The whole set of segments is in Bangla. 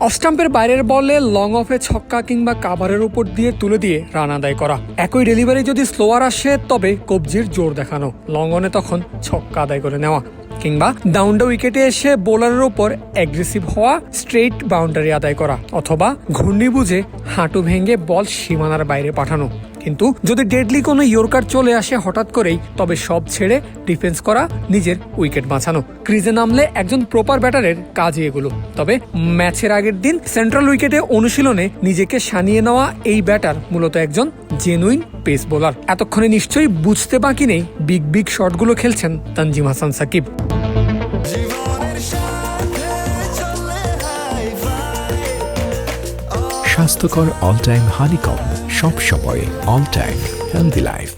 অফ স্টাম্পের বাইরের বলে লং অফে ছক্কা কিংবা কাভারের উপর দিয়ে তুলে দিয়ে রান আদায় করা। একই ডেলিভারি যদি স্লোয়ার আসে, তবে কবজির জোর দেখানো। লং অনে তখন ছক্কা আদায় করে নেওয়া কিংবা ডাউনডা উইকেটে এসে বোলারের ওপর অ্যাগ্রেসিভ হওয়া স্ট্রেট বাউন্ডারি আদায় করা অথবা ঘূর্ণি বুঝে হাঁটু ভেঙে বল সীমানার বাইরে পাঠানো। কিন্তু যদি ডেডলি কোনো ইয়র্কার চলে আসে হঠাৎ করেই, তবে সব ছেড়ে ডিফেন্স করা নিজের উইকেট বাঁচানো। ক্রিজে নামলে একজন প্রপার ব্যাটারের কাজই এগুলো। তবে ম্যাচের আগের দিন সেন্ট্রাল উইকেটে অনুশীলনে নিজেকে সানিয়ে নেওয়া এই ব্যাটার মূলত একজন জেনুইন পেস বোলার এতক্ষণে নিশ্চয়ই বুঝতে বাকি নেই বিগ বিগ শটগুলো খেলছেন তানজিম হাসান সাকিব। স্বাস্থ্যকর অল টাইম হানিকম সব সময় অল টাইম হেলদি লাইফ।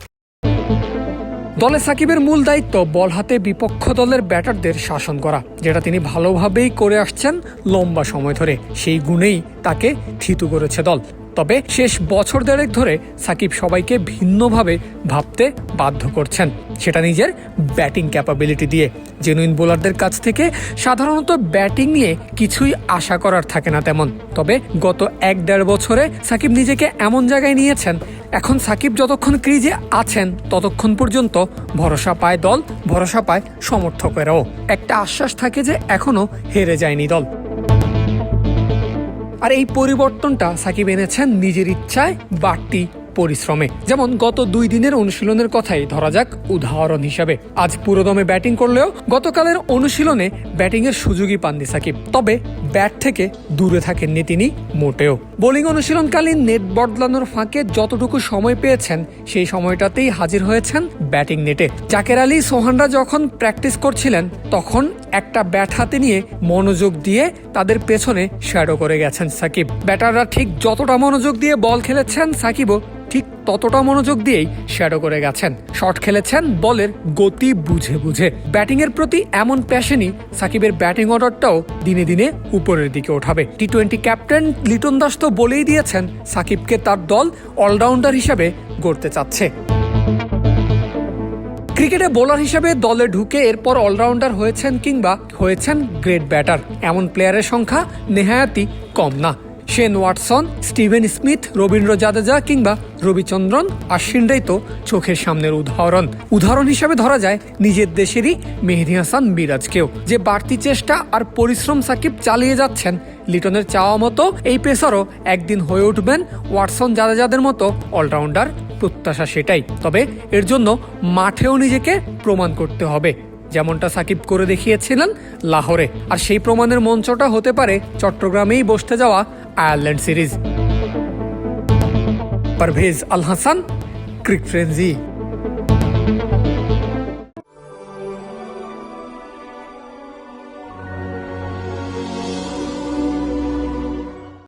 দলে সাকিবের মূল দায়িত্ব বল হাতে বিপক্ষ দলের ব্যাটারদের শাসন করা, যেটা তিনি ভালোভাবেই করে আসছেন লম্বা সময় ধরে। সেই গুণেই তাকে থিতু করেছে দল। তবে শেষ বছর দেড়েক ধরে সাকিব সবাইকে ভিন্নভাবে ভাবতে বাধ্য করছেন। সেটা নিজের ব্যাটিং ক্যাপাবিলিটি দিয়ে। জেনুইন বোলারদের কাছ থেকে সাধারণত ব্যাটিং নিয়ে কিছুই আশা করার থাকে না তেমন। তবে গত এক দেড় বছরে সাকিব নিজেকে এমন জায়গায় নিয়েছেন, এখন সাকিব যতক্ষণ ক্রিজে আছেন, ততক্ষণ পর্যন্ত ভরসা পায় দল, ভরসা পায় সমর্থকেরাও। একটা আশ্বাস থাকে যে এখনও হেরে যায়নি দল। আর এই পরিবর্তনটা সাকিব এনেছেন নিজের ইচ্ছায় বাড়তি পরিশ্রমে। যেমন গত দুই দিনের অনুশীলনের কথাই ধরা যাক উদাহরণ হিসাবে। আজ পুরোদমে ব্যাটিং করলেও গতকালের অনুশীলনে ব্যাটিং এর সুযোগই পাননি সাকিব। তবে ব্যাট থেকে দূরে থাকেননি তিনি মোটেও। বোলিং অনুশীলনকালীন নেট বদলানোর ফাঁকে যতটুকু সময় পেয়েছেন, সেই সময়টাতেই হাজির হয়েছেন ব্যাটিং নেটে। জাকের আলী সোহানরা যখন প্র্যাকটিস করছিলেন, তখন একটা ব্যাট হাতে নিয়ে মনোযোগ দিয়ে তাদের পেছনে শ্যাডো করে গেছেন সাকিব। ব্যাটাররা ঠিক যতটা মনোযোগ দিয়ে বল খেলেছেন, সাকিবও ঠিক ততটা মনোযোগ দিয়েই শ্যাডো করে গেছেন। শট খেলেছেন, বলের গতি বুঝে বুঝে। ব্যাটিং এর প্রতি এমন প্যাশনই সাকিবের ব্যাটিং অর্ডারটাও দিনে দিনে উপরের দিকে ওঠাবে। T twenty captain Liton Das তো বলেই দিয়েছেন, সাকিবকে তার দল অলরাউন্ডার হিসাবে গড়তে চাচ্ছে। ক্রিকেটে বোলার হিসেবে দলে ঢুকে এরপর অলরাউন্ডার হয়েছেন কিংবা হয়েছেন গ্রেট ব্যাটার এমন প্লেয়ারের সংখ্যা নেহায়াতি কম না। Shane Watson, Steven Smith, Ravindra Jadeja কিংবা রবিচন্দ্রন আশ্বিনরাই তো চোখের সামনের উদাহরণ। উদাহরণ হিসেবে ধরা যায় নিজের দেশেরই মেহেদি হাসান বিরাজকেও যে বাড়তি চেষ্টা আর পরিশ্রম সাকিব চালিয়ে যাচ্ছেন, লিটনের চাওয়া মতো এই পেসারও একদিন হয়ে উঠবেন ওয়াটসন জাদেজাদের মতো অলরাউন্ডার। প্রত্যাশা সেটাই। তবে এর জন্য মাঠেও নিজেকে প্রমাণ করতে হবে। যেমনটা সাকিব করে দেখিয়েছিলেন লাহোরে। আর সেই প্রমাণের মঞ্চটা হতে পারে চট্টগ্রামেই বসতে যাওয়া Ireland series. Parvez Al Hasan, cric frenzy